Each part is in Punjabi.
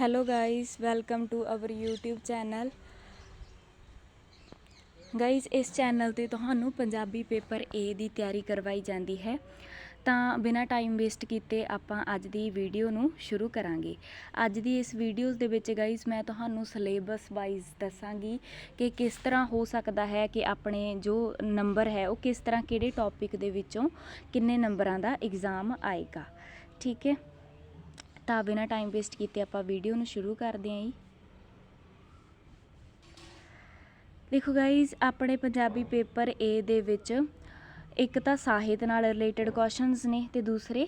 Hello guys welcome to our YouTube channel guys ਇਸ ਚੈਨਲ ਤੇ ਤੁਹਾਨੂੰ ਪੰਜਾਬੀ ਪੇਪਰ A ਦੀ ਤਿਆਰੀ ਕਰਵਾਈ ਜਾਂਦੀ ਹੈ। ਤਾਂ ਬਿਨਾਂ ਟਾਈਮ ਵੇਸਟ ਕੀਤੇ ਆਪਾਂ ਅੱਜ ਦੀ ਵੀਡੀਓ ਨੂੰ ਸ਼ੁਰੂ ਕਰਾਂਗੇ। ਅੱਜ ਦੀ ਇਸ ਵੀਡੀਓਜ਼ ਦੇ ਵਿੱਚ ਗਾਇਸ ਮੈਂ ਤੁਹਾਨੂੰ ਸਿਲੇਬਸ ਵਾਈਜ਼ ਦੱਸਾਂਗੀ ਕਿ ਕਿਸ ਤਰ੍ਹਾਂ ਹੋ ਸਕਦਾ ਹੈ ਕਿ ਆਪਣੇ ਜੋ ਨੰਬਰ ਹੈ, ਉਹ ਕਿਸ ਤਰ੍ਹਾਂ ਕਿਹੜੇ ਟੌਪਿਕ ਦੇ ਵਿੱਚੋਂ ਕਿੰਨੇ ਨੰਬਰਾਂ ਦਾ ਐਗਜ਼ਾਮ ਆਏਗਾ। ਠੀਕ ਹੈ? ਤਾਂ ਬਿਨਾਂ ਟਾਈਮ ਵੇਸਟ ਕੀਤੇ, ਆਪਾਂ ਵੀਡੀਓ ਨੂੰ ਸ਼ੁਰੂ ਕਰਦੇ ਹਾਂ ਜੀ। ਦੇਖੋ ਗਾਇਜ਼ ਆਪਣੇ ਪੰਜਾਬੀ ਪੇਪਰ A ਦੇ ਵਿੱਚ ਇੱਕ ਤਾਂ ਸਾਹਿਤ ਨਾਲ ਰਿਲੇਟਡ ਕੁਐਸਚਨਸ ਨੇ ਤੇ ਦੂਸਰੇ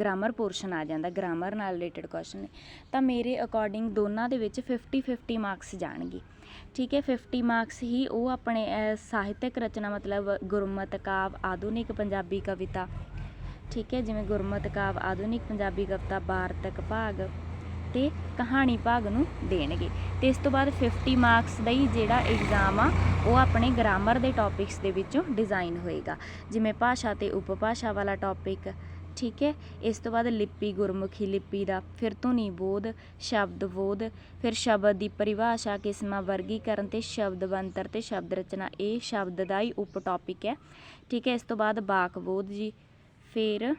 ਗ੍ਰਾਮਰ ਪੋਰਸ਼ਨ ਆ ਜਾਂਦਾ ਗ੍ਰਾਮਰ ਨਾਲ ਰਿਲੇਟਡ ਕੁਐਸਚਨ ਨੇ। ਤਾਂ ਮੇਰੇ ਅਕੋਰਡਿੰਗ ਦੋਨਾਂ ਦੇ ਵਿੱਚ 50 50 ਮਾਰਕਸ ਜਾਣਗੇ। ਠੀਕ ਹੈ 50 ਮਾਰਕਸ ਹੀ ਉਹ ਆਪਣੇ ਸਾਹਿਤਕ ਰਚਨਾ ਮਤਲਬ ਗੁਰਮਤਿ ਕਾਵ, ਆਧੁਨਿਕ ਪੰਜਾਬੀ ਕਵਿਤਾ ਠੀਕ ਹੈ, ਜਿਵੇਂ ਗੁਰਮਤਿ ਕਾਵ, ਆਧੁਨਿਕ ਪੰਜਾਬੀ ਕਵਿਤਾ ਵਾਰਤਕ ਭਾਗ ਤੇ ਕਹਾਣੀ ਭਾਗ ਨੂੰ ਦੇਣਗੇ। ਤੇ ਇਸ ਤੋਂ ਬਾਅਦ 50 ਮਾਰਕਸ ਦਾ ਹੀ ਜਿਹੜਾ ਐਗਜ਼ਾਮ ਆ, ਉਹ ਆਪਣੇ ਗ੍ਰਾਮਰ ਦੇ ਟੌਪਿਕਸ ਦੇ ਵਿੱਚੋਂ ਡਿਜ਼ਾਈਨ ਹੋਏਗਾ। ਜਿਵੇਂ ਭਾਸ਼ਾ ਤੇ ਉਪਭਾਸ਼ਾ ਵਾਲਾ ਟੌਪਿਕ ਠੀਕ ਹੈ, ਇਸ ਤੋਂ ਬਾਅਦ ਲਿਪੀ, ਗੁਰਮੁਖੀ ਲਿਪੀ ਦਾ, ਫਿਰ ਧੁਨੀ ਬੋਧ, ਸ਼ਬਦ ਬੋਧ, ਫਿਰ ਸ਼ਬਦ ਦੀ ਪਰਿਭਾਸ਼ਾ, ਕਿਸਮਾਂ, ਵਰਗੀਕਰਨ ਤੇ ਸ਼ਬਦ ਬਣਤਰ ਤੇ ਸ਼ਬਦ ਰਚਨਾ, ਇਹ ਸ਼ਬਦ ਦਾ ਹੀ ਉਪ ਟੌਪਿਕ ਹੈ। ਠੀਕ ਹੈ, ਇਸ ਤੋਂ ਬਾਅਦ ਬਾਕ ਬੋਧ ਜੀ ਫਿਰ?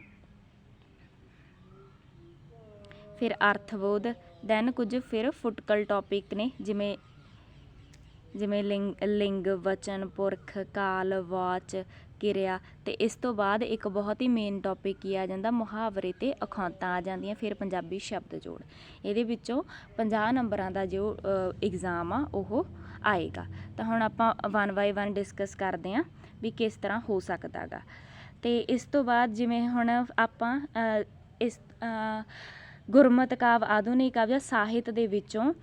ਫਿਰ ਅਰਥਬੋਧ ਦੈਨ ਕੁਝ ਫਿਰ ਫੁਟਕਲ ਟੌਪਿਕ ਨੇ, ਜਿਵੇਂ ਜਿਵੇਂ ਲਿੰਗ ਲਿੰਗ, ਵਚਨ, ਪੁਰਖ, ਕਾਲ, ਵਾਚ, ਕਿਰਿਆ, ਤੇ ਇਸ ਤੋਂ ਬਾਅਦ ਇੱਕ ਬਹੁਤ ਹੀ ਮੇਨ ਟੌਪਿਕ ਕੀ ਆ ਜਾਂਦਾ, ਮੁਹਾਵਰੇ ਤੇ ਅਖੌਂਤਾਂ ਆ ਜਾਂਦੀਆਂ, ਫਿਰ ਪੰਜਾਬੀ ਸ਼ਬਦ ਜੋੜ। ਇਹਦੇ ਵਿੱਚੋਂ 50 ਨੰਬਰਾਂ ਦਾ ਜੋ ਐਗਜ਼ਾਮ ਆ, ਉਹ ਆਏਗਾ। ਤਾਂ ਹੁਣ ਆਪਾਂ ਵਨ ਬਾਈ ਵਨ ਡਿਸਕਸ ਕਰਦੇ ਆਂ ਵੀ ਕਿਸ ਤਰ੍ਹਾਂ ਹੋ ਸਕਦਾਗਾ। ਅਤੇ ਇਸ ਤੋਂ ਬਾਅਦ ਜਿਵੇਂ ਹੁਣ ਆਪਾਂ ਇਸ ਅ, ਗੁਰਮਤਿ ਕਾਵ ਆਧੁਨਿਕ ਕਾਵਿ ਜਾਂ ਸਾਹਿਤ ਦੇ ਵਿੱਚੋਂ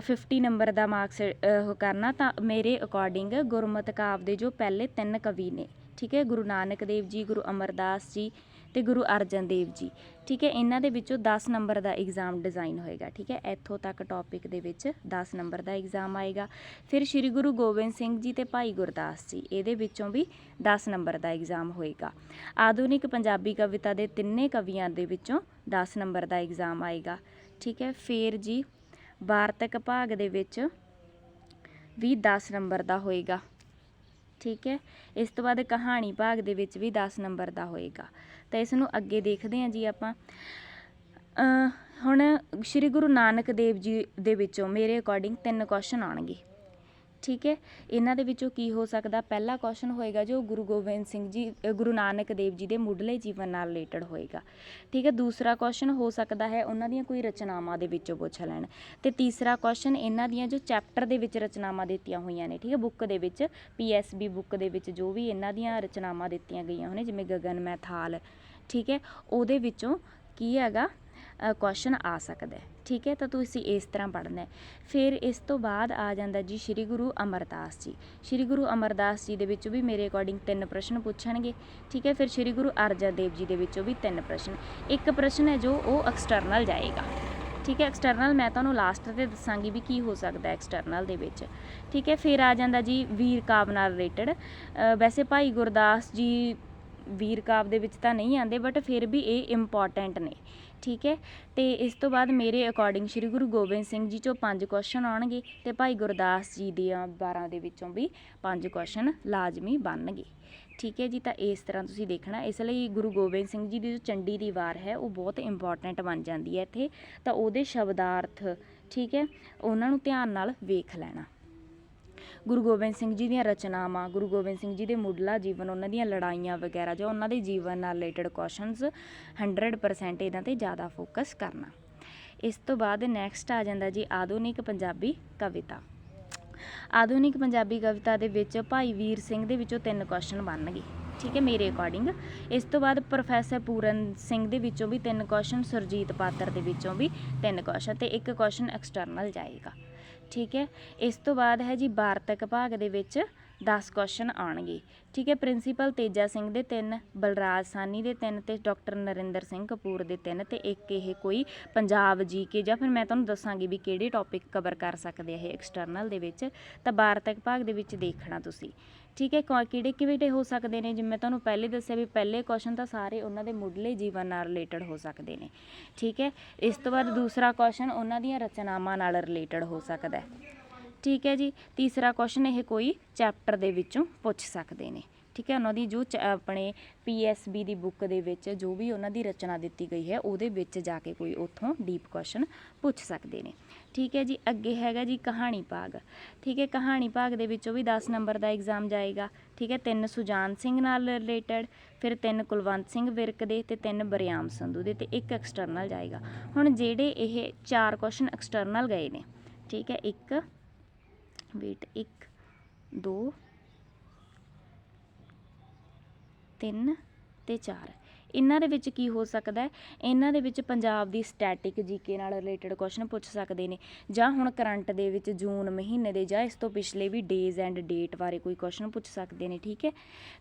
ਫਿਫਟੀ ਨੰਬਰ ਦਾ ਮਾਰਕਸ ਉਹ ਕਰਨਾ ਤਾਂ ਮੇਰੇ ਅਕੋਰਡਿੰਗ ਗੁਰਮਤਿ ਕਾਵ ਦੇ ਜੋ ਪਹਿਲੇ ਤਿੰਨ ਕਵੀ ਨੇ ਠੀਕ ਹੈ? ਗੁਰੂ ਨਾਨਕ ਦੇਵ ਜੀ ਗੁਰੂ ਅਮਰਦਾਸ ਜੀ ਤੇ ਗੁਰੂ ਅਰਜਨ ਦੇਵ ਜੀ। ਠੀਕ ਹੈ, ਇਹਨਾਂ ਦੇ ਵਿੱਚੋਂ 10 ਨੰਬਰ ਦਾ ਐਗਜ਼ਾਮ ਡਿਜ਼ਾਈਨ ਹੋਏਗਾ, ਠੀਕ ਹੈ। ਇੱਥੋਂ ਤੱਕ ਟੌਪਿਕ ਦੇ ਵਿੱਚ 10 ਨੰਬਰ ਦਾ ਐਗਜ਼ਾਮ ਆਏਗਾ। ਫਿਰ ਸ੍ਰੀ ਗੁਰੂ ਗੋਬਿੰਦ ਸਿੰਘ ਜੀ ਤੇ ਭਾਈ ਗੁਰਦਾਸ ਜੀ, ਇਹਦੇ ਵਿੱਚੋਂ ਵੀ 10 ਨੰਬਰ ਦਾ ਐਗਜ਼ਾਮ ਹੋਏਗਾ। ਆਧੁਨਿਕ ਪੰਜਾਬੀ ਕਵਿਤਾ ਦੇ ਤਿੰਨੇ ਕਵੀਆਂ ਦੇ ਵਿੱਚੋਂ 10 ਨੰਬਰ ਦਾ ਐਗਜ਼ਾਮ ਆਏਗਾ। ਠੀਕ ਹੈ, ਫਿਰ ਜੀ ਵਾਰਤਕ ਭਾਗ ਦੇ ਵਿੱਚ ਵੀ 10 ਨੰਬਰ ਦਾ ਹੋਏਗਾ। ਠੀਕ ਹੈ, ਇਸ ਤੋਂ ਬਾਅਦ ਕਹਾਣੀ ਭਾਗ ਦੇ ਵਿੱਚ ਵੀ 10 ਨੰਬਰ ਦਾ ਹੋਏਗਾ। ਤਾਂ ਇਸ ਨੂੰ ਅੱਗੇ ਦੇਖਦੇ ਹਾਂ ਜੀ ਆਪਾਂ। ਹੁਣ ਸ੍ਰੀ ਗੁਰੂ ਨਾਨਕ ਦੇਵ ਜੀ ਦੇ ਵਿੱਚੋਂ ਮੇਰੇ ਅਕੋਰਡਿੰਗ ਤਿੰਨ ਕੁਐਸਚਨ ਆਉਣਗੇ। ਠੀਕ ਹੈ? ਇਹਨਾਂ ਦੇ ਵਿੱਚੋਂ ਕੀ ਹੋ ਸਕਦਾ? ਪਹਿਲਾ ਕੁਐਸਚਨ ਹੋਏਗਾ ਜੋ ਗੁਰੂ ਗੋਬਿੰਦ ਸਿੰਘ ਜੀ ਗੁਰੂ ਨਾਨਕ ਦੇਵ ਜੀ ਦੇ ਮੁੱਢਲੇ ਜੀਵਨ ਨਾਲ ਰਿਲੇਟਡ ਹੋਏਗਾ। ਠੀਕ ਹੈ? ਦੂਸਰਾ ਕੁਐਸਚਨ ਹੋ ਸਕਦਾ ਹੈ ਉਹਨਾਂ ਦੀਆਂ ਕੋਈ ਰਚਨਾਵਾਂ ਦੇ ਵਿੱਚੋਂ ਪੁੱਛ ਲੈਣ। ਤੇ ਤੀਸਰਾ ਕੁਐਸਚਨ ਇਹਨਾਂ ਦੀਆਂ ਜੋ ਚੈਪਟਰ ਦੇ ਵਿੱਚ ਰਚਨਾਵਾਂ ਦਿੱਤੀਆਂ ਹੋਈਆਂ ਨੇ, ਠੀਕ ਹੈ? ਬੁੱਕ ਦੇ ਵਿੱਚ ਪੀਐਸਬੀ ਬੁੱਕ ਦੇ ਵਿੱਚ ਜੋ ਵੀ ਇਹਨਾਂ ਦੀਆਂ ਰਚਨਾਵਾਂ ਦਿੱਤੀਆਂ ਗਈਆਂ ਹੋਣੇ ਜਿਵੇਂ ਗਗਨ, ਮੈਥਾਲ, ਠੀਕ ਹੈ? ਉਹਦੇ ਵਿੱਚੋਂ ਕੀ ਹੈਗਾ? ਕੁਐਸਚਨ ਆ ਸਕਦਾ ਹੈ। ਠੀਕ ਹੈ? ਤਾਂ ਤੁਸੀਂ ਇਸ ਤਰ੍ਹਾਂ ਪੜ੍ਹਨਾ ਫਿਰ ਇਸ ਤੋਂ ਬਾਅਦ ਆ ਜਾਂਦਾ ਜੀ ਸ੍ਰੀ ਗੁਰੂ ਅਮਰਦਾਸ ਜੀ। ਸ੍ਰੀ ਗੁਰੂ ਅਮਰਦਾਸ ਜੀ ਦੇ ਵਿੱਚੋਂ ਵੀ ਮੇਰੇ ਅਕੋਰਡਿੰਗ ਤਿੰਨ ਪ੍ਰਸ਼ਨ ਪੁੱਛਣਗੇ। ਠੀਕ ਹੈ? ਫਿਰ ਸ੍ਰੀ ਗੁਰੂ ਅਰਜਨ ਦੇਵ ਜੀ ਦੇ ਵਿੱਚੋਂ ਵੀ ਤਿੰਨ ਪ੍ਰਸ਼ਨ। ਇੱਕ ਪ੍ਰਸ਼ਨ ਹੈ ਜੋ ਉਹ ਐਕਸਟਰਨਲ ਜਾਏਗਾ। ਠੀਕ ਹੈ? ਐਕਸਟਰਨਲ ਮੈਂ ਤੁਹਾਨੂੰ ਲਾਸਟ ਤੇ ਦੱਸਾਂਗੀ ਵੀ ਕੀ ਹੋ ਸਕਦਾ ਐਕਸਟਰਨਲ ਦੇ ਵਿੱਚ। ਠੀਕ ਹੈ? ਫਿਰ ਆ ਜਾਂਦਾ ਜੀ ਵੀਰ ਕਾਵ ਨਾਲ ਰਿਲੇਟਡ ਵੈਸੇ ਭਾਈ ਗੁਰਦਾਸ ਜੀ ਵੀਰ ਕਾਵ ਦੇ ਵਿੱਚ ਤਾਂ ਨਹੀਂ ਆਉਂਦੇ ਬਟ ਫਿਰ ਵੀ ਇਹ ਇੰਪੋਰਟੈਂਟ ਨੇ। ਠੀਕ ਹੈ? ਤੇ ਇਸ ਤੋਂ ਬਾਅਦ ਮੇਰੇ ਅਕੋਰਡਿੰਗ ਸ੍ਰੀ ਗੁਰੂ ਗੋਬਿੰਦ ਸਿੰਘ ਜੀ ਚੋਂ ਪੰਜ ਕੁਐਸਚਨ ਆਉਣਗੇ ਤੇ ਭਾਈ ਗੁਰਦਾਸ ਜੀ ਦੀਆਂ 12 ਦੇ ਵਿੱਚੋਂ ਵੀ ਪੰਜ ਕੁਐਸਚਨ ਲਾਜ਼ਮੀ ਬਣਨਗੇ। ਠੀਕ ਹੈ ਜੀ, ਤਾਂ ਇਸ ਤਰ੍ਹਾਂ ਤੁਸੀਂ ਦੇਖਣਾ, ਇਸ ਲਈ ਗੁਰੂ ਗੋਬਿੰਦ ਸਿੰਘ ਜੀ ਦੀ ਜੋ ਚੰਡੀ ਦੀ ਵਾਰ ਹੈ, ਉਹ ਬਹੁਤ ਇੰਪੋਰਟੈਂਟ ਬਣ ਜਾਂਦੀ ਹੈ ਇੱਥੇ, ਤਾਂ ਉਹਦੇ ਸ਼ਬਦਾਰਥ, ਠੀਕ ਹੈ, ਉਹਨਾਂ ਨੂੰ ਧਿਆਨ ਨਾਲ ਵੇਖ ਲੈਣਾ। ਗੁਰੂ ਗੋਬਿੰਦ ਸਿੰਘ ਜੀ ਦੀਆਂ ਰਚਨਾਵਾਂ, ਗੁਰੂ ਗੋਬਿੰਦ ਸਿੰਘ ਜੀ ਦੇ ਮੁੱਢਲਾ ਜੀਵਨ, ਉਹਨਾਂ ਦੀਆਂ ਲੜਾਈਆਂ ਵਗੈਰਾ, ਜਾਂ ਉਹਨਾਂ ਦੇ ਜੀਵਨ ਨਾਲ ਰਿਲੇਟਡ ਕੁਐਸਚਨਸ 100% ਇਹਨਾਂ ਤੇ ਜ਼ਿਆਦਾ ਫੋਕਸ ਕਰਨਾ। ਇਸ ਤੋਂ ਬਾਅਦ ਨੈਕਸਟ ਆ ਜਾਂਦਾ ਜੀ ਆਧੁਨਿਕ ਪੰਜਾਬੀ ਕਵਿਤਾ। ਆਧੁਨਿਕ ਪੰਜਾਬੀ ਕਵਿਤਾ ਦੇ ਵਿੱਚ ਭਾਈ ਵੀਰ ਸਿੰਘ ਦੇ ਵਿੱਚੋਂ ਤਿੰਨ ਕੁਐਸਚਨ ਬਣਨਗੇ। ਠੀਕ ਹੈ, ਮੇਰੇ ਅਕੋਰਡਿੰਗ ਇਸ ਤੋਂ ਬਾਅਦ ਪ੍ਰੋਫੈਸਰ ਪੂਰਨ ਸਿੰਘ ਦੇ ਵਿੱਚੋਂ ਵੀ ਤਿੰਨ ਕੁਐਸਚਨ ਸੁਰਜੀਤ ਪਾਤਰ ਦੇ ਵਿੱਚੋਂ ਵੀ ਤਿੰਨ ਕੁਐਸਚਨ ਤੇ ਇੱਕ ਕੁਐਸਚਨ ਐਕਸਟਰਨਲ ਜਾਏਗਾ। ਠੀਕ ਹੈ? ਇਸ ਤੋਂ ਬਾਅਦ ਹੈ ਜੀ ਵਾਰਤਕ ਭਾਗ ਦੇ ਵਿੱਚ 10 ਕੁਐਸਚਨ ਆਉਣਗੇ। ਠੀਕ ਹੈ, ਪ੍ਰਿੰਸੀਪਲ ਤੇਜਾ ਸਿੰਘ ਦੇ ਤਿੰਨ, ਬਲਰਾਜ ਸਾਨੀ ਦੇ ਤਿੰਨ ਤੇ ਡਾਕਟਰ ਨਰਿੰਦਰ ਸਿੰਘ ਕਪੂਰ ਦੇ ਤਿੰਨ ਤੇ ਇੱਕ ਇਹ ਕੋਈ ਪੰਜਾਬ ਜੀਕੇ ਜਾਂ ਫਿਰ ਮੈਂ ਤੁਹਾਨੂੰ ਦੱਸਾਂਗੀ ਵੀ ਕਿਹੜੇ ਟੌਪਿਕ ਕਵਰ ਕਰ ਸਕਦੇ ਆ ਇਹ ਐਕਸਟਰਨਲ ਦੇ ਵਿੱਚ। ਤਾਂ ਵਾਰਤਕ ਭਾਗ ਦੇ ਵਿੱਚ ਦੇਖਣਾ ਤੁਸੀਂ। ਠੀਕ ਹੈ, ਕੌ- ਕਿਹੜੇ ਕਿਹੜੇ ਹੋ ਸਕਦੇ ਨੇ? ਜਿਵੇਂ ਤੁਹਾਨੂੰ ਪਹਿਲੇ ਦੱਸਿਆ ਵੀ ਪਹਿਲੇ ਕੁਐਸਚਨ ਤਾਂ ਸਾਰੇ ਉਹਨਾਂ ਦੇ ਮੁੱਢਲੇ ਜੀਵਨ ਨਾਲ ਰਿਲੇਟਡ ਹੋ ਸਕਦੇ ਨੇ। ਠੀਕ ਹੈ, ਇਸ ਤੋਂ ਬਾਅਦ ਦੂਸਰਾ ਕੁਐਸਚਨ ਉਹਨਾਂ ਦੀਆਂ ਰਚਨਾਵਾਂ ਨਾਲ ਰਿਲੇਟਡ ਹੋ ਸਕਦਾ ਹੈ। ਠੀਕ ਹੈ ਜੀ, ਤੀਸਰਾ ਕੁਐਸਚਨ ਇਹ ਕੋਈ ਚੈਪਟਰ ਦੇ ਵਿੱਚੋਂ ਪੁੱਛ ਸਕਦੇ ਨੇ। ਠੀਕ ਹੈ, ਉਹਨਾਂ ਦੀ ਜੋ ਚ- ਆਪਣੇ ਪੀਐਸਬੀ ਦੀ ਬੁੱਕ ਦੇ ਵਿੱਚ ਜੋ ਵੀ ਉਹਨਾਂ ਦੀ ਰਚਨਾ ਦਿੱਤੀ ਗਈ ਹੈ, ਉਹਦੇ ਵਿੱਚ ਜਾ ਕੇ ਕੋਈ ਉੱਥੋਂ ਡੀਪ ਕੁਐਸਚਨ ਪੁੱਛ ਸਕਦੇ ਨੇ। ਠੀਕ ਹੈ ਜੀ, ਅੱਗੇ ਹੈਗਾ ਜੀ ਕਹਾਣੀ ਭਾਗ। ਠੀਕ ਹੈ, ਕਹਾਣੀ ਭਾਗ ਦੇ ਵਿੱਚੋਂ ਵੀ 10 ਨੰਬਰ ਦਾ ਐਗਜ਼ਾਮ ਜਾਏਗਾ। ਠੀਕ ਹੈ, ਤਿੰਨ ਸੁਜਾਨ ਸਿੰਘ ਨਾਲ ਰਿਲੇਟਡ ਫਿਰ ਤਿੰਨ ਕੁਲਵੰਤ ਸਿੰਘ ਵਿਰਕ ਦੇ ਤੇ ਤਿੰਨ ਬਰਿਆਮ ਸੰਧੂ ਦੇ ਤੇ ਇੱਕ ਐਕਸਟਰਨਲ ਜਾਏਗਾ। ਹੁਣ ਜਿਹੜੇ ਇਹ ਚਾਰ ਕੁਐਸਚਨ ਐਕਸਟਰਨਲ ਗਏ ਨੇ। ਠੀਕ ਹੈ, ਇੱਕ ਵੇਟ 1 2 ਤਿੰਨ ਅਤੇ ਚਾਰ। ਇਹਨਾਂ ਦੇ ਵਿੱਚ ਕੀ ਹੋ ਸਕਦਾ ਹੈ? ਇਹਨਾਂ ਦੇ ਵਿੱਚ ਪੰਜਾਬ ਦੀ ਸਟੈਟਿਕ ਜੀਕੇ ਨਾਲ ਰਿਲੇਟਡ ਕੁਐਸਚਨ ਪੁੱਛ ਸਕਦੇ ਨੇ। ਜਾਂ ਹੁਣ ਕਰੰਟ ਦੇ ਵਿੱਚ ਜੂਨ ਮਹੀਨੇ ਦੇ ਜਾਂ ਇਸ ਤੋਂ ਪਿਛਲੇ ਵੀ ਡੇਜ਼ ਐਂਡ ਡੇਟ ਬਾਰੇ ਕੋਈ ਕੁਐਸਚਨ ਪੁੱਛ ਸਕਦੇ ਨੇ, ਠੀਕ ਹੈ?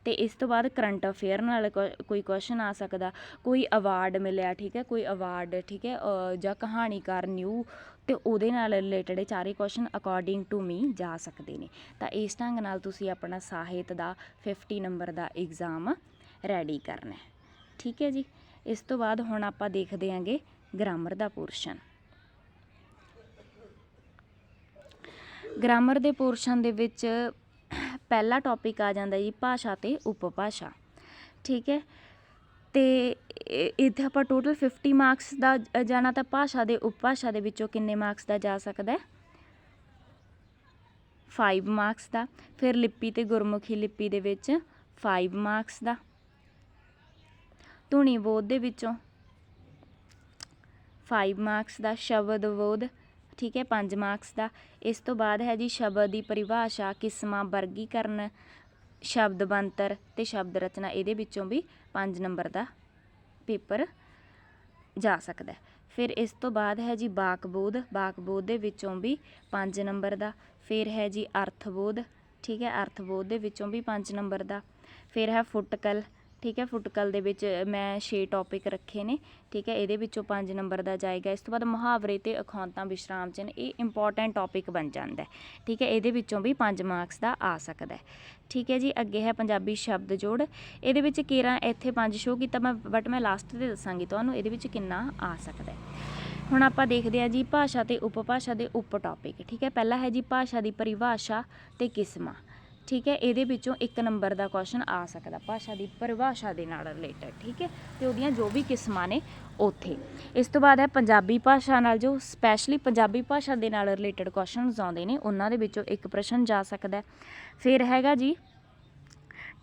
ਤੇ ਇਸ ਤੋਂ ਬਾਅਦ ਕਰੰਟ ਅਫੇਅਰ ਨਾਲ ਕੋਈ ਕੁਐਸਚਨ ਆ ਸਕਦਾ। ਕੋਈ ਅਵਾਰਡ ਮਿਲਿਆ, ਠੀਕ ਹੈ? ਕੋਈ ਅਵਾਰਡ ਠੀਕ ਹੈ? ਜਾਂ ਕਹਾਣੀਕਾਰ ਨਿਊ ਤੇ ਉਹਦੇ ਨਾਲ ਰਿਲੇਟਡ ਚਾਰੇ ਕੁਐਸਚਨ ਅਕੋਰਡਿੰਗ ਟੂ ਮੀ ਜਾ ਸਕਦੇ ਨੇ। ਤਾਂ ਇਸ ਢੰਗ ਨਾਲ ਤੁਸੀਂ ਆਪਣਾ ਸਾਹਿਤ ਦਾ 50 ਨੰਬਰ ਦਾ ਐਗਜ਼ਾਮ ਰੈਡੀ ਕਰਨਾ ਹੈ। ਠੀਕ ਹੈ ਜੀ। ਇਸ ਤੋਂ ਬਾਅਦ ਹੁਣ ਆਪਾਂ ਦੇਖਦੇ ਆਂਗੇ ਗ੍ਰਾਮਰ ਦਾ ਪੋਰਸ਼ਨ। ਗ੍ਰਾਮਰ ਦੇ ਪੋਰਸ਼ਨ ਦੇ ਵਿੱਚ ਪਹਿਲਾ ਟੌਪਿਕ ਆ ਜਾਂਦਾ ਜੀ ਭਾਸ਼ਾ ਤੇ ਉਪਭਾਸ਼ਾ। ਠੀਕ ਹੈ। ਤੇ ਇੱਥੇ ਆਪਾਂ ਟੋਟਲ 50 ਮਾਰਕਸ ਦਾ ਜਾਣਾ ਤਾਂ ਭਾਸ਼ਾ ਦੇ ਉਪਭਾਸ਼ਾ ਦੇ ਵਿੱਚੋਂ ਕਿੰਨੇ ਮਾਰਕਸ ਦਾ ਜਾ ਸਕਦਾ ਹੈ? 5 ਮਾਰਕਸ ਦਾ। ਫਿਰ ਲਿਪੀ ਤੇ ਗੁਰਮੁਖੀ ਲਿਪੀ ਦੇ ਵਿੱਚ 5 ਮਾਰਕਸ ਦਾ। ਧੁਨੀ ਬੋਧ ਦੇ ਵਿੱਚੋਂ। 5 ਮਾਰਕਸ ਦਾ ਸ਼ਬਦ ਬੋਧ, ਠੀਕ ਹੈ 5 ਮਾਰਕਸ ਦਾ। ਇਸ ਤੋਂ ਬਾਅਦ ਹੈ ਜੀ ਸ਼ਬਦ ਦੀ ਪਰਿਭਾਸ਼ਾ, ਕਿਸਮਾਂ, ਵਰਗੀਕਰਨ, ਸ਼ਬਦ ਬਣਤਰ ਤੇ ਸ਼ਬਦ ਰਚਨਾ। ਇਹਦੇ ਵਿੱਚੋਂ ਵੀ 5 ਨੰਬਰ ਦਾ ਪੇਪਰ ਜਾ ਸਕਦਾ ਹੈ। ਫਿਰ ਇਸ ਤੋਂ ਬਾਅਦ ਹੈ ਜੀ ਬਾਕਬੋਧ ਬਾਕਬੋਧ ਦੇ ਵਿੱਚੋਂ ਵੀ 5 ਨੰਬਰ ਦਾ। ਫਿਰ ਹੈ ਜੀ ਅਰਥਬੋਧ ਠੀਕ ਹੈ ਅਰਥਬੋਧ ਦੇ ਵਿੱਚੋਂ ਵੀ 5 ਨੰਬਰ ਦਾ। ਫਿਰ ਹੈ ਫੁੱਟਕਲ। ਠੀਕ ਹੈ, ਫੁੱਟਕਲ ਦੇ ਵਿੱਚ ਮੈਂ 6 ਟੌਪਿਕ ਰੱਖੇ ਨੇ, ਠੀਕ ਹੈ, ਇਹਦੇ ਵਿੱਚੋਂ 5 ਨੰਬਰ ਦਾ ਜਾਏਗਾ। ਇਸ ਤੋਂ ਬਾਅਦ ਮੁਹਾਵਰੇ ਤੇ ਅਖੌਂਤਾਂ ਵਿਸ਼ਰਾਮ ਚਿੰਨ੍ਹ ਇਹ ਇੰਪੋਰਟੈਂਟ ਟੌਪਿਕ ਬਣ ਜਾਂਦਾ ਹੈ, ਠੀਕ ਹੈ, ਇਹਦੇ ਵਿੱਚੋਂ ਵੀ 5 ਮਾਰਕਸ ਦਾ ਆ ਸਕਦਾ ਹੈ। ਠੀਕ ਹੈ ਜੀ, ਅੱਗੇ ਹੈ ਪੰਜਾਬੀ ਸ਼ਬਦ ਜੋੜ। ਇਹਦੇ ਵਿੱਚ ਕੇਰਾਂ ਇੱਥੇ 5 ਸ਼ੋ ਕੀਤਾ ਮੈਂ ਬਟ ਮੈਂ ਲਾਸਟ ਤੇ ਦੱਸਾਂਗੀ ਤੁਹਾਨੂੰ, ਇਹਦੇ ਵਿੱਚ ਕਿੰਨਾ ਆ ਸਕਦਾ ਹੈ। ਹੁਣ ਆਪਾਂ ਦੇਖਦੇ ਹਾਂ ਜੀ, ਭਾਸ਼ਾ ਤੇ ਉਪਭਾਸ਼ਾ ਦੇ ਉਪ ਟੌਪਿਕ ਠੀਕ ਹੈ, ਪਹਿਲਾ ਹੈ ਜੀ ਭਾਸ਼ਾ ਦੀ ਪਰਿਭਾਸ਼ਾ ਤੇ ਕਿਸਮਾਂ। ਠੀਕ ਹੈ, ਇਹਦੇ ਵਿੱਚੋਂ ਇੱਕ ਨੰਬਰ ਦਾ ਕੁਐਸਚਨ ਆ ਸਕਦਾ, ਭਾਸ਼ਾ ਦੀ ਪਰਿਭਾਸ਼ਾ ਦੇ ਨਾਲ ਰਿਲੇਟਡ ਠੀਕ ਹੈ। ਤੇ ਉਹਦੀਆਂ ਜੋ ਵੀ ਕਿਸਮਾਂ ਨੇ ਉੱਥੇ। ਇਸ ਤੋਂ ਬਾਅਦ ਹੈ ਪੰਜਾਬੀ ਭਾਸ਼ਾ ਨਾਲ ਜੋ ਸਪੈਸ਼ਲੀ ਪੰਜਾਬੀ ਭਾਸ਼ਾ ਦੇ ਨਾਲ ਰਿਲੇਟਡ ਕੁਐਸਚਨਸ ਆਉਂਦੇ ਨੇ, ਉਹਨਾਂ ਦੇ ਵਿੱਚੋਂ ਇੱਕ ਪ੍ਰਸ਼ਨ ਜਾ ਸਕਦਾ ਫਿਰ ਹੈਗਾ ਜੀ,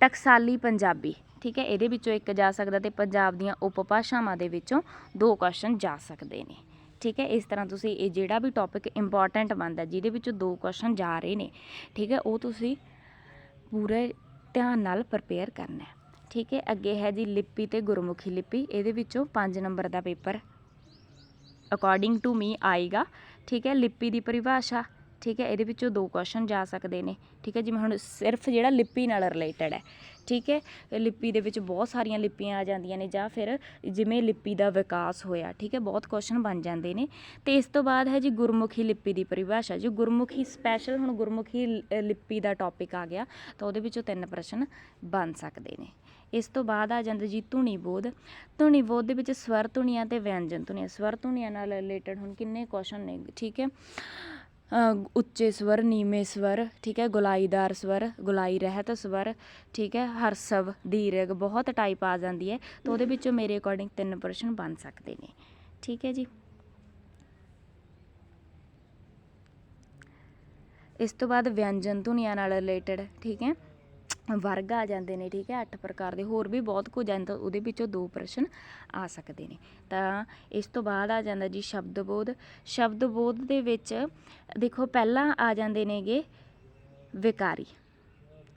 ਟਕਸਾਲੀ ਪੰਜਾਬੀ, ਠੀਕ ਹੈ, ਇਹਦੇ ਵਿੱਚੋਂ ਇੱਕ ਜਾ ਸਕਦਾ ਤੇ ਪੰਜਾਬ ਦੀਆਂ ਉਪਭਾਸ਼ਾਵਾਂ ਦੇ ਵਿੱਚੋਂ ਦੋ ਕੁਐਸਚਨ ਜਾ ਸਕਦੇ ਨੇ। ਠੀਕ ਹੈ, ਇਸ ਤਰ੍ਹਾਂ ਤੁਸੀਂ ਇਹ ਜਿਹੜਾ ਵੀ ਟੌਪਿਕ ਇੰਪੋਰਟੈਂਟ ਬਣਦਾ, ਜਿਹਦੇ ਵਿੱਚੋਂ ਦੋ ਕੁਐਸਚਨ ਜਾ ਰਹੇ ਨੇ, ਠੀਕ ਹੈ, ਉਹ ਤੁਸੀਂ ਪੂਰੇ ਧਿਆਨ ਨਾਲ ਪ੍ਰਪੇਅਰ ਕਰਨਾ ਠੀਕ ਹੈ, ਅੱਗੇ ਹੈ ਜੀ ਲਿਪੀ ਤੇ ਗੁਰਮੁਖੀ ਲਿਪੀ। ਇਹਦੇ ਵਿੱਚੋਂ 5 ਨੰਬਰ ਦਾ ਪੇਪਰ ਅਕੋਰਡਿੰਗ ਟੂ ਮੀ ਆਏਗਾ। ਠੀਕ ਹੈ, ਲਿਪੀ ਦੀ ਪਰਿਭਾਸ਼ਾ ਠੀਕ ਹੈ, ਇਹਦੇ ਵਿੱਚੋਂ ਦੋ ਕੁਐਸਚਨ ਜਾ ਸਕਦੇ ਨੇ। ਠੀਕ ਹੈ, ਜਿਵੇਂ ਹੁਣ ਸਿਰਫ ਜਿਹੜਾ ਲਿਪੀ ਨਾਲ ਰਿਲੇਟਡ ਹੈ। ਠੀਕ ਹੈ ਲਿਪੀ ਦੇ ਵਿੱਚ ਬਹੁਤ ਸਾਰੀਆਂ ਲਿਪੀਆਂ ਆ ਜਾਂਦੀਆਂ ਨੇ ਜਾਂ ਫਿਰ ਜਿਵੇਂ ਲਿਪੀ ਦਾ ਵਿਕਾਸ ਹੋਇਆ, ਠੀਕ ਹੈ, ਬਹੁਤ ਕੁਐਸਚਨ ਬਣ ਜਾਂਦੇ ਨੇ। ਤੇ ਇਸ ਤੋਂ ਬਾਅਦ ਹੈ ਜੀ ਗੁਰਮੁਖੀ ਲਿਪੀ ਦੀ ਪਰਿਭਾਸ਼ਾ। ਜੋ ਗੁਰਮੁਖੀ ਸਪੈਸ਼ਲ ਹੁਣ ਗੁਰਮੁਖੀ ਲਿਪੀ ਦਾ ਟੌਪਿਕ ਆ ਗਿਆ, ਤਾਂ ਉਹਦੇ ਵਿੱਚੋਂ ਤਿੰਨ ਪ੍ਰਸ਼ਨ ਬਣ ਸਕਦੇ ਨੇ। ਇਸ ਤੋਂ ਬਾਅਦ ਆ ਜਾਂਦਾ ਜੀ ਧੁਨੀ ਬੋਧ ਧੁਨੀ ਬੋਧ ਦੇ ਵਿੱਚ ਸਵਰ ਧੁਨੀਆਂ ਤੇ ਵਿਅੰਜਨ ਧੁਨੀਆਂ। ਸਵਰ ਧੁਨੀਆਂ ਨਾਲ ਰਿਲੇਟਡ ਹੁਣ ਕਿੰਨੇ ਕੁਐਸਚਨ ਨੇ, ਠੀਕ ਹੈ। ਉੱਚੇ ਸਵਰ, ਨੀਵੇਂ ਸਵਰ, ਠੀਕ ਹੈ, ਗੁਲਾਈਦਾਰ ਸਵਰ, ਗੁਲਾਈ ਰਹਿਤ ਸਵਰ, ਠੀਕ ਹੈ ਹਰਸਵ ਦੀਰਘ, ਬਹੁਤ ਟਾਈਪ ਆ ਜਾਂਦੀ ਹੈ, ਤਾਂ ਉਹਦੇ ਵਿੱਚੋਂ ਮੇਰੇ ਅਕੋਰਡਿੰਗ ਤਿੰਨ ਪ੍ਰਸ਼ਨ ਬਣ ਸਕਦੇ ਨੇ, ਠੀਕ ਹੈ ਜੀ। ਇਸ ਤੋਂ ਬਾਅਦ ਵਿਅੰਜਨ ਧੁਨੀਆਂ ਨਾਲ ਰਿਲੇਟਡ ਠੀਕ ਹੈ। ਵਰਗ ਆ ਜਾਂਦੇ ਨੇ, ਠੀਕ ਹੈ, ਅੱਠ ਪ੍ਰਕਾਰ ਦੇ, ਹੋਰ ਵੀ ਬਹੁਤ ਕੁਝ ਆਂਦਾ ਉਹਦੇ ਵਿੱਚੋਂ ਦੋ ਪ੍ਰਸ਼ਨ ਆ ਸਕਦੇ ਨੇ। ਤਾਂ ਇਸ ਤੋਂ ਬਾਅਦ ਆ ਜਾਂਦਾ ਜੀ ਸ਼ਬਦ ਬੋਧ ਸ਼ਬਦ ਬੋਧ ਦੇ ਵਿੱਚ ਦੇਖੋ, ਪਹਿਲਾਂ ਆ ਜਾਂਦੇ ਨੇਗੇ ਵਿਕਾਰੀ।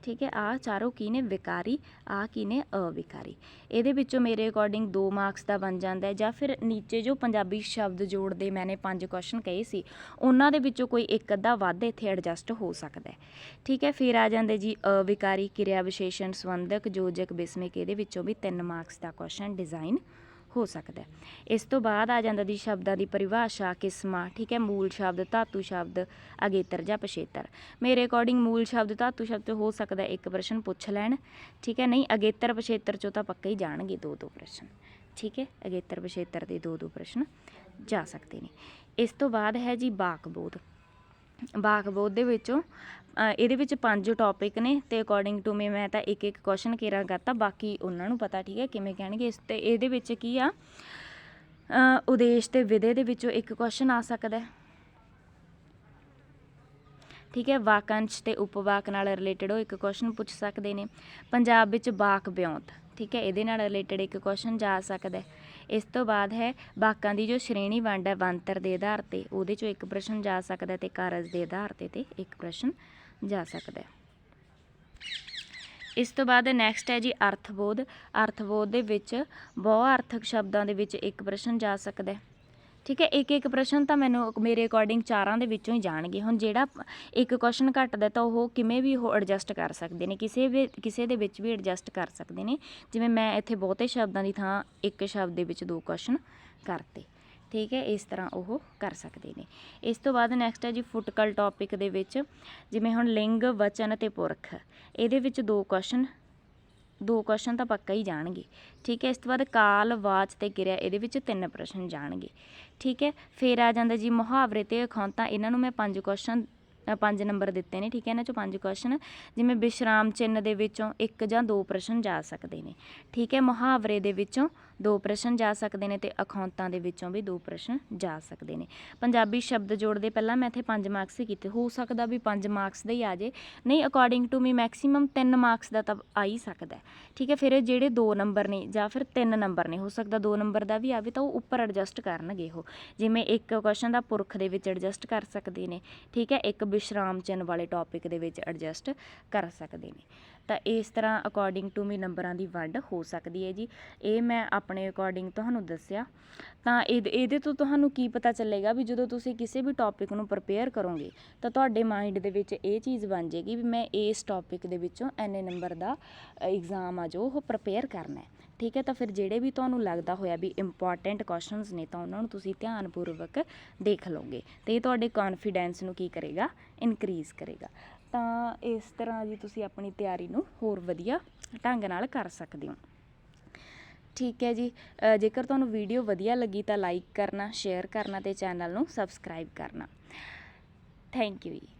ਠੀਕ ਹੈ, ਆ ਚਾਰੋਂ ਕੀ ਨੇ? ਵਿਕਾਰੀ, ਆ ਕੀ ਨੇ? ਅਵਿਕਾਰੀ। ਇਹਦੇ ਵਿੱਚੋਂ ਮੇਰੇ ਅਕੋਰਡਿੰਗ 2 ਮਾਰਕਸ ਦਾ ਬਣ ਜਾਂਦਾ ਹੈ ਜਾਂ ਫਿਰ ਨੀਚੇ ਜੋ ਪੰਜਾਬੀ ਸ਼ਬਦ ਜੋੜਦੇ ਮੈਨੇ ਪੰਜ ਕੁਐਸਚਨ ਕਹੇ ਸੀ, ਉਹਨਾਂ ਦੇ ਵਿੱਚੋਂ ਕੋਈ ਇੱਕ ਅੱਧਾ ਵੱਧ ਇੱਥੇ ਐਡਜਸਟ ਹੋ ਸਕਦਾ ਹੈ। ਠੀਕ ਹੈ, ਫਿਰ ਆ ਜਾਂਦੇ ਜੀ ਅਵਿਕਾਰੀ, ਕਿਰਿਆ ਵਿਸ਼ੇਸ਼ਣ ਸੰਬੰਧਕ ਯੋਜਕ ਬਿਸਮਿਕ, ਇਹਦੇ ਵਿੱਚੋਂ ਵੀ 3 ਮਾਰਕਸ ਦਾ ਕੁਐਸਚਨ ਡਿਜ਼ਾਈਨ ਹੋ ਸਕਦਾ ਇਸ ਤੋਂ ਬਾਅਦ ਆ ਜਾਂਦਾ ਦੀ ਸ਼ਬਦਾਂ ਦੀ ਪਰਿਭਾਸ਼ਾ, ਕਿਸਮਾਂ, ਠੀਕ ਹੈ, ਮੂਲ ਸ਼ਬਦ, ਧਾਤੂ ਸ਼ਬਦ, ਅਗੇਤਰ ਜਾਂ ਪਛੇਤਰ। ਮੇਰੇ ਅਕੋਰਡਿੰਗ ਮੂਲ ਸ਼ਬਦ, ਧਾਤੂ ਸ਼ਬਦ ਤੋਂ ਹੋ ਸਕਦਾ ਇੱਕ ਪ੍ਰਸ਼ਨ ਪੁੱਛ ਲੈਣ, ਠੀਕ ਹੈ, ਨਹੀਂ, ਅਗੇਤਰ, ਪਛੇਤਰ ਚੋਂ ਤਾਂ ਪੱਕਾ ਹੀ ਜਾਣਗੇ ਦੋ ਦੋ ਪ੍ਰਸ਼ਨ, ਠੀਕ ਹੈ, ਅਗੇਤਰ, ਪਛੇਤਰ ਦੇ ਦੋ ਦੋ ਪ੍ਰਸ਼ਨ ਜਾ ਸਕਦੇ ਨੇ। ਇਸ ਤੋਂ ਬਾਅਦ ਹੈ ਜੀ ਬਾਕਬੋਧ। ਬਾਕਬੋਧ ਦੇ ਵਿੱਚੋਂ ਇਹਦੇ ਵਿੱਚ ਪੰਜ ਟੌਪਿਕ ਨੇ ਤੇ ਅਕੋਰਡਿੰਗ ਟੂ ਮੀ ਮੈਂ ਤਾਂ ਇੱਕ ਇੱਕ ਕੁਐਸਚਨ ਕੇਰਾ ਕਰਤਾ, ਬਾਕੀ ਉਹਨਾਂ ਨੂੰ ਪਤਾ ਠੀਕ ਹੈ ਕਿਵੇਂ ਕਹਿਣਗੇ ਇਸ ਤੇ। ਇਹਦੇ ਵਿੱਚ ਕੀ ਆ? ਉਦੇਸ਼ ਤੇ ਵਿਦੇ ਦੇ ਵਿੱਚੋਂ ਇੱਕ ਕੁਐਸਚਨ ਆ ਸਕਦਾ ਹੈ। ਠੀਕ ਹੈ, ਵਾਕੰਸ਼ ਤੇ ਉਪਵਾਕ ਨਾਲ ਰਿਲੇਟਡ ਉਹ ਇੱਕ ਕੁਐਸਚਨ ਪੁੱਛ ਸਕਦੇ ਨੇ। ਪੰਜਾਬ ਵਿੱਚ ਵਾਕ ਵਿਉਂਤ ਠੀਕ ਹੈ, ਇਹਦੇ ਨਾਲ ਰਿਲੇਟਡ ਇੱਕ ਕੁਐਸਚਨ ਜਾ ਸਕਦਾ ਇਸ ਤੋਂ ਬਾਅਦ ਹੈ ਵਾਕਾਂ ਦੀ ਜੋ ਸ਼੍ਰੇਣੀ ਵੰਡ ਹੈ ਬੰਤਰ ਦੇ ਆਧਾਰ ਤੇ, ਉਹਦੇ ਚੋਂ ਇੱਕ ਪ੍ਰਸ਼ਨ ਜਾ ਸਕਦਾ ਹੈ ਤੇ ਕਾਰਜ ਦੇ ਆਧਾਰ ਤੇ ਤੇ ਇੱਕ ਪ੍ਰਸ਼ਨ ਜਾ ਸਕਦਾ ਹੈ। ਇਸ ਤੋਂ ਬਾਅਦ ਨੈਕਸਟ ਹੈ ਜੀ ਅਰਥਬੋਧ। ਅਰਥਬੋਧ ਦੇ ਵਿੱਚ ਬਹੁ ਅਰਥਕ ਸ਼ਬਦਾਂ ਦੇ ਵਿੱਚ ਇੱਕ ਪ੍ਰਸ਼ਨ ਜਾ ਸਕਦਾ ਹੈ। ਠੀਕ ਹੈ, ਇੱਕ ਇੱਕ ਪ੍ਰਸ਼ਨ ਤਾਂ ਮੈਨੂੰ ਮੇਰੇ ਅਕੋਰਡਿੰਗ ਚਾਰਾਂ ਦੇ ਵਿੱਚੋਂ ਹੀ ਜਾਣਗੇ। ਹੁਣ ਜਿਹੜਾ ਇੱਕ ਕੁਐਸਚਨ ਘੱਟਦਾ ਤਾਂ ਉਹ ਕਿਵੇਂ ਵੀ ਉਹ ਐਡਜਸਟ ਕਰ ਸਕਦੇ ਨੇ, ਕਿਸੇ ਵੀ, ਕਿਸੇ ਦੇ ਵਿੱਚ ਵੀ ਐਡਜਸਟ ਕਰ ਸਕਦੇ ਨੇ। ਜਿਵੇਂ ਮੈਂ ਇੱਥੇ ਬਹੁਤੇ ਸ਼ਬਦਾਂ ਦੀ ਥਾਂ ਇੱਕ ਸ਼ਬਦ ਦੇ ਵਿੱਚ ਦੋ ਕੁਐਸਚਨ ਕਰਤੇ। ਠੀਕ ਹੈ, ਇਸ ਤਰ੍ਹਾਂ ਉਹ ਕਰ ਸਕਦੇ ਨੇ। ਇਸ ਤੋਂ ਬਾਅਦ ਨੈਕਸਟ ਹੈ ਜੀ, ਫੁਟਕਲ ਟੌਪਿਕ ਦੇ ਵਿੱਚ, ਜਿਵੇਂ ਹੁਣ ਲਿੰਗ, ਵਚਨ ਤੇ ਪੁਰਖ। ਇਹਦੇ ਵਿੱਚ ਦੋ ਕੁਐਸਚਨ ਦੋ ਕੁਐਸਚਨ ਤਾਂ ਪੱਕਾ ਹੀ ਜਾਣਗੇ। ਠੀਕ ਹੈ, ਇਸ ਤੋਂ ਬਾਅਦ ਕਾਲ, ਵਾਚ ਤੇ ਕਿਰਿਆ, ਇਹਦੇ ਵਿੱਚ ਤਿੰਨ ਪ੍ਰਸ਼ਨ ਜਾਣਗੇ। ਠੀਕ ਹੈ, ਫਿਰ ਆ ਜਾਂਦਾ ਜੀ ਮੁਹਾਵਰੇ ਤੇ ਅਖੌਂਤਾਂ। ਇਹਨਾਂ ਨੂੰ ਮੈਂ ਪੰਜ ਕੁਐਸਚਨ ਪੰਜ ਨੰਬਰ ਦਿੱਤੇ ਨੇ, ਠੀਕ ਹੈ, ਇਹਨਾਂ ਚੋਂ ਪੰਜ ਕੁਐਸਚਨ ਜਿਵੇਂ ਵਿਸ਼ਰਾਮ ਚਿੰਨ੍ਹ ਦੇ ਵਿੱਚੋਂ ਇੱਕ ਜਾਂ ਦੋ ਪ੍ਰਸ਼ਨ ਜਾ ਸਕਦੇ ਨੇ, ਠੀਕ ਹੈ, ਮੁਹਾਵਰੇ ਦੇ ਵਿੱਚੋਂ ਦੋ ਪ੍ਰਸ਼ਨ ਜਾ ਸਕਦੇ ਨੇ ਤੇ ਅਖੌਂਤਾਂ ਦੇ ਵਿੱਚੋਂ ਵੀ ਦੋ ਪ੍ਰਸ਼ਨ ਜਾ ਸਕਦੇ ਨੇ। ਪੰਜਾਬੀ ਸ਼ਬਦ ਜੋੜਦੇ ਪਹਿਲਾਂ ਮੈਂ ਇੱਥੇ 5 ਮਾਰਕਸ ਹੀ ਕੀਤੇ, ਹੋ ਸਕਦਾ ਵੀ 5 ਮਾਰਕਸ ਦਾ ਹੀ ਆ ਜੇ, ਨਹੀਂ according to me maximum 3 marks ਦਾ ਤਾਂ ਆ ਹੀ ਸਕਦਾ ਠੀਕ ਹੈ, ਫਿਰ ਜਿਹੜੇ 2 ਨੰਬਰ ਨੇ ਜਾਂ ਫਿਰ 3 ਨੰਬਰ ਨੇ, ਹੋ ਸਕਦਾ 2 ਨੰਬਰ ਦਾ ਵੀ ਆਵੇ ਤਾਂ ਉਹ ਉੱਪਰ ਐਡਜਸਟ ਕਰਨਗੇ ਉਹ, ਜਿਵੇਂ ਇੱਕ ਕੁਐਸਚਨ ਦਾ ਪੁਰਖ ਦੇ ਵਿੱਚ ਐਡਜਸਟ ਕਰ ਸਕਦੇ ਨੇ, ਠੀਕ ਹੈ, ਇੱਕ ਵਿਸ਼ਰਾਮ ਚਿੰਨ੍ਹ ਵਾਲੇ ਟੌਪਿਕ ਦੇ ਵਿੱਚ ਐਡਜਸਟ ਕਰ ਸਕਦੇ ਨੇ। ਤਾਂ ਇਸ ਤਰ੍ਹਾਂ ਅਕੋਰਡਿੰਗ ਟੂ ਮੀ ਨੰਬਰਾਂ ਦੀ ਵੰਡ ਹੋ ਸਕਦੀ ਹੈ ਜੀ। ਇਹ ਮੈਂ ਆਪਣੇ ਅਕੋਰਡਿੰਗ ਤੁਹਾਨੂੰ ਦੱਸਿਆ। ਤਾਂ ਇਹਦੇ ਇਹਦੇ ਤੋਂ ਤੁਹਾਨੂੰ ਕੀ ਪਤਾ ਚੱਲੇਗਾ ਵੀ ਜਦੋਂ ਤੁਸੀਂ ਕਿਸੇ ਵੀ ਟੌਪਿਕ ਨੂੰ ਪ੍ਰਪੇਅਰ ਕਰੋਗੇ, ਤਾਂ ਤੁਹਾਡੇ ਮਾਈਂਡ ਦੇ ਵਿੱਚ ਇਹ ਚੀਜ਼ ਬਣ ਜਾਏਗੀ ਵੀ ਮੈਂ ਇਸ ਟੌਪਿਕ ਦੇ ਵਿੱਚੋਂ ਐਨੇ ਨੰਬਰ ਦਾ ਐਗਜ਼ਾਮ ਆ ਜੋ ਉਹ ਪ੍ਰਪੇਅਰ ਕਰਨਾ ਹੈ। ਠੀਕ ਹੈ, ਤਾਂ ਫਿਰ ਜਿਹੜੇ ਵੀ ਤੁਹਾਨੂੰ ਲੱਗਦਾ ਹੋਇਆ ਵੀ ਇੰਪੋਰਟੈਂਟ ਕੁਐਸਚਨਸ ਨੇ, ਤਾਂ ਉਹਨਾਂ ਨੂੰ ਤੁਸੀਂ ਧਿਆਨਪੂਰਵਕ ਦੇਖ ਲਓਗੇ। ਤੇ ਇਹ ਤੁਹਾਡੇ ਕੌਨਫੀਡੈਂਸ ਨੂੰ ਕੀ ਕਰੇਗਾ? ਇਨਕਰੀਜ਼ ਕਰੇਗਾ। ਤਾਂ ਇਸ ਤਰ੍ਹਾਂ ਜੀ ਤੁਸੀਂ ਆਪਣੀ ਤਿਆਰੀ ਨੂੰ ਹੋਰ ਵਧੀਆ ਢੰਗ ਨਾਲ ਕਰ ਸਕਦੇ ਹੋ। ਠੀਕ ਹੈ ਜੀ। ਜੇਕਰ ਤੁਹਾਨੂੰ ਵੀਡੀਓ ਵਧੀਆ ਲੱਗੀ, ਤਾਂ ਲਾਈਕ ਕਰਨਾ ਸ਼ੇਅਰ ਕਰਨਾ ਤੇ ਚੈਨਲ ਨੂੰ ਸਬਸਕ੍ਰਾਈਬ ਕਰਨਾ। ਥੈਂਕ ਯੂ ਜੀ।